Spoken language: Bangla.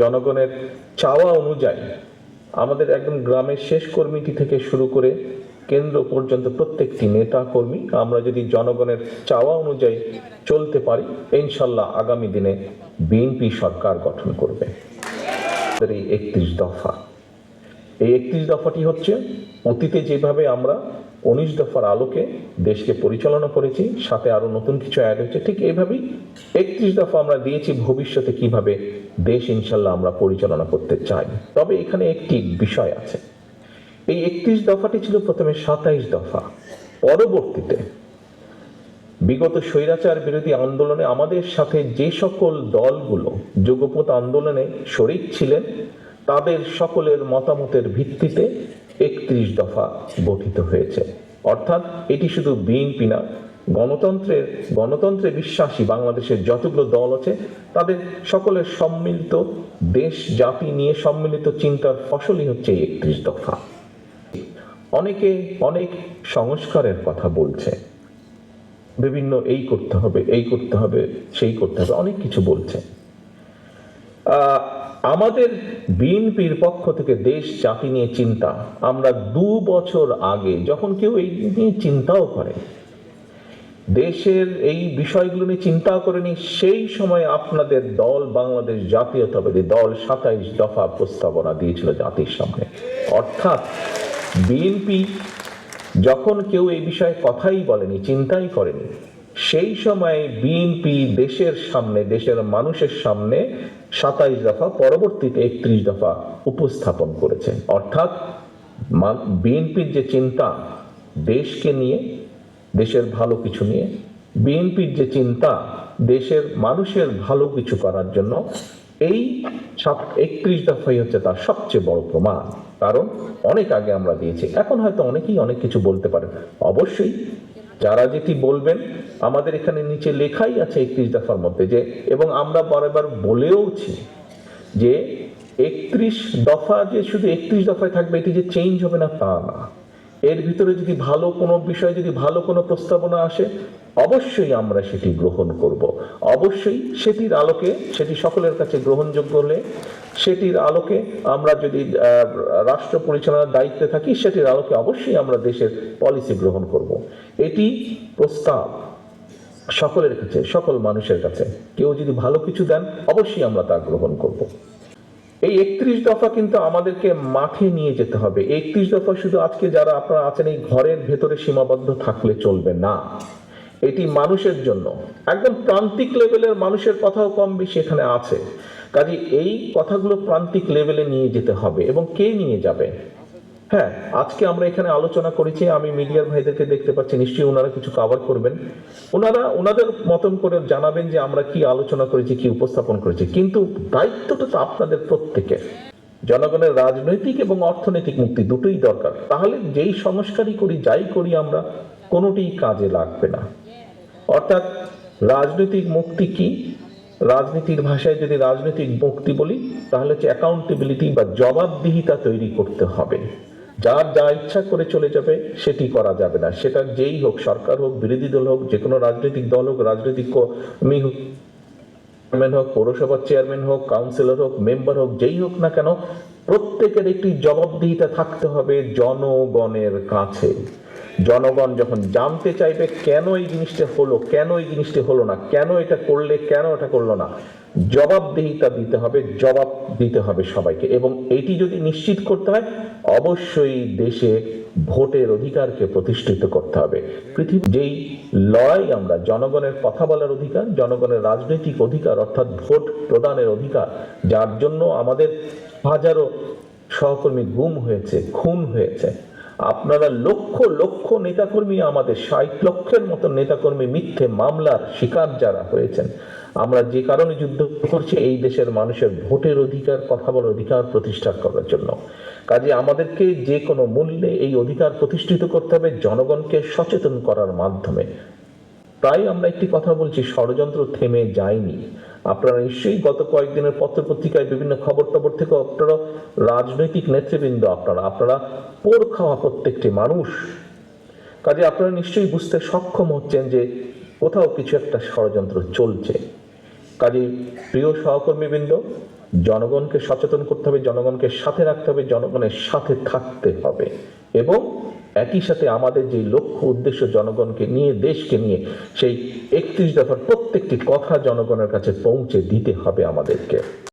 জনগণের চাওয়া অনুযায়ী আমাদের একদম গ্রামের শেষ কর্মীটি থেকে শুরু করে কেন্দ্র পর্যন্ত প্রত্যেকটি নেতা কর্মী আমরা যদি জনগণের চাওয়া অনুযায়ী চলতে পারি, ইনশাল্লাহ আগামী দিনে বিএনপি সরকার গঠন করবে। একত্রিশ দফা। এই একত্রিশ দফাটি হচ্ছে, অতীতে যেভাবে আমরা উনিশ দফার আলোকে দেশকে পরিচালনা করেছি, সাথে আরও নতুন কিছু অ্যাড হয়েছে, ঠিক এইভাবেই একত্রিশ দফা আমরা দিয়েছি, ভবিষ্যতে কীভাবে দেশ ইনশাল্লাহ আমরা পরিচালনা করতে চাই। তবে এখানে একটি বিষয় আছে। এই একত্রিশ দফাটি ছিল প্রথমে সাতাইশ দফা। পরবর্তীতে বিগত স্বৈরাচার বিরোধী আন্দোলনে আমাদের সাথে যে সকল দলগুলো যোগপথ আন্দোলনে শরিক ছিলেন তাদের সকলের মতামতের ভিত্তিতে একত্রিশ দফা গঠিত হয়েছে। অর্থাৎ এটি শুধু বিএনপি না, গণতন্ত্রের, গণতন্ত্রে বিশ্বাসী বাংলাদেশের যতগুলো দল আছে, তাদের সকলের সম্মিলিত দেশ, জাতি নিয়ে সম্মিলিত চিন্তার ফসলই হচ্ছে একত্রিশ দফা। অনেকে অনেক সংস্কারের কথা বলছে। বিভিন্ন এই করতে হবে, এই করতে হবে, সেই করতে হবে, অনেক কিছু বলছে। আমাদের বিএনপির পক্ষ থেকে দেশ জাতি নিয়ে চিন্তা। আমরা দু বছর আগে যখন কেউ এই নিয়ে চিন্তাও করে, দেশের এই বিষয়গুলো নিয়ে চিন্তা করেনি, সেই সময় আপনাদের দল বাংলাদেশ জাতীয়তাবাদী দল সাতাইশ দফা প্রস্তাবনা দিয়েছিল জাতির সামনে। অর্থাৎ বিএনপি যখন কেউ এই বিষয়ে কথাই বলেনি, চিন্তাই করেনি, সেই সময় বিএনপি দেশের সামনে, দেশের মানুষের সামনে সাতাইশ দফা, পরবর্তীতে একত্রিশ দফা উপস্থাপন করেছে। অর্থাৎ বিএনপির যে চিন্তা দেশকে নিয়ে, দেশের ভালো কিছু নিয়ে, বিএনপির যে চিন্তা দেশের মানুষের ভালো কিছু করার জন্য, এই একত্রিশ দফাই হচ্ছে তার সবচেয়ে বড় প্রমাণ। কারণ অনেক আগে আমরা দিয়েছি। এখন হয়তো অনেকেই অনেক কিছু বলতে পারেন অবশ্যই যারা যেটি বলবেন আমাদের এখানে নিচে লেখাই আছে একত্রিশ দফার মধ্যে যে, এবং আমরা বারবার বলেওছি যে একত্রিশ দফা যে শুধু একত্রিশ দফায় থাকবে, এটি যে চেঞ্জ হবে না তা না। এর ভিতরে যদি ভালো কোনো বিষয়, যদি ভালো কোনো প্রস্তাবনা আসে, অবশ্যই আমরা সেটি গ্রহণ করব। অবশ্যই সেটির আলোকে, সেটি সকলের কাছে গ্রহণযোগ্য হলে, সেটির আলোকে আমরা যদি রাষ্ট্র পরিচালনার দায়িত্বে থাকি, সেটির আলোকে অবশ্যই আমরা দেশের পলিসি গ্রহণ করব। এটি প্রস্তাব। সকলের কাছে, সকল মানুষের কাছে। কেউ যদি ভালো কিছু দেন, অবশ্যই আমরা তা গ্রহণ করব। এই একত্রিশ দফা কিন্তু আমাদেরকে মাঠে নিয়ে যেতে হবে। একত্রিশ দফা শুধু আজকে যারা আপনারা আছেন, এই ঘরের ভেতরে সীমাবদ্ধ থাকলে চলবে না। এটি মানুষের জন্য। একদম প্রান্তিক লেভেলের মানুষের কথাও কম বেশি এখানে আছে। কাজে এই কথাগুলো প্রান্তিক লেভেলে নিয়ে যেতে হবে এবং কে নিয়ে যাবে? হ্যাঁ আজকে আমরা এখানে আলোচনা করেছি, আমি মিডিয়ার ভাইদেরকে দেখতে পাচ্ছি, নিশ্চয়ই ওনারা কিছু কভার করবেন। ওনারা, ওনাদের মতন করে জানাবেন যে আমরা কি আলোচনা করেছি, কি উপস্থাপন করেছি। কিন্তু দায়িত্বটা তো আপনাদের প্রত্যেকের। জনগণের রাজনৈতিক এবং অর্থনৈতিক মুক্তি দুটোই দরকার। তাহলে যেই সংস্কারই করি, যাই করি আমরা, কোনোটিই কাজে লাগবে না। অর্থাৎ রাজনৈতিক মুক্তি কি? রাজনীতির ভাষায় যদি রাজনৈতিক মুক্তি বলি, তাহলে হচ্ছে অ্যাকাউন্টেবিলিটি বা জবাবদিহিতা তৈরি করতে হবে। যার যা ইচ্ছা করে চলে যাবে, সেটি করা যাবে না। সেটা যেই হোক, সরকার হোক, বিরোধী দল হোক যে কোনো রাজনৈতিক দল হোক, রাজনৈতিক কর্মী হোক, চেয়ারম্যান হোক, পৌরসভার চেয়ারম্যান হোক, কাউন্সিলর হোক, মেম্বার হোক, যেই হোক না কেন, প্রত্যেকের একটি জবাবদিহিতা থাকতে হবে জনগণের কাছে। জনগণ যখন জানতে চাইবে কেন এই জিনিসটা হলো, কেন এই জিনিসটা হলো না, কেন এটা করলে, কেন এটা করল না, জবাবদিহিতা দিতে হবে, জবাব দিতে হবে সবাইকে। এবং এটি যদি নিশ্চিত করতে হয়, অবশ্যই দেশে ভোটের অধিকারকে প্রতিষ্ঠিত করতে হবে। পৃথিবী যেই লড়াই আমরা, জনগণের কথা বলার অধিকার, জনগণের রাজনৈতিক অধিকার, অর্থাৎ ভোট প্রদানের অধিকার, যার জন্য আমাদের হাজারো সহকর্মী গুম হয়েছে, খুন হয়েছে। আপনারা লক্ষ লক্ষ নেতাকর্মী আমাদের ষাট লক্ষের মতো নেতাকর্মী মিথ্যে মামলার শিকার যারা হয়েছেন। আমরা যে কারণে যুদ্ধ করছি, এই দেশের মানুষের ভোটের অধিকার, কথা বলার অধিকার প্রতিষ্ঠা করার জন্য। কাজে আমাদেরকে যে কোনো মূল্যে এই অধিকার প্রতিষ্ঠিত করতে হবে, জনগণকে সচেতন করার মাধ্যমে। তাই আমরা একটি কথা বলছি, ষড়যন্ত্র থেমে যায়নি। আপনারা নিশ্চয়ই গত কয়েকদিনের পত্রপত্রিকায় বিভিন্ন খবর টবর থেকে আপনারা রাজনৈতিক নেতৃবৃন্দ আপনারা আপনারা পোর খাওয়া প্রত্যেকটি মানুষ। কাজে আপনারা নিশ্চয়ই বুঝতে সক্ষম হচ্ছেন যে কোথাও কিছু একটা ষড়যন্ত্র চলছে। কাজে প্রিয় সহকর্মীবৃন্দ, জনগণকে সচেতন করতে হবে, জনগণকে সাথে রাখতে হবে, জনগণের সাথে থাকতে হবে। এবং একই সাথে আমাদের যে লক্ষ্য উদ্দেশ্য জনগণকে নিয়ে, দেশকে নিয়ে, সেই একত্রিশ দফার প্রত্যেকটি কথা জনগণের কাছে পৌঁছে দিতে হবে আমাদেরকে।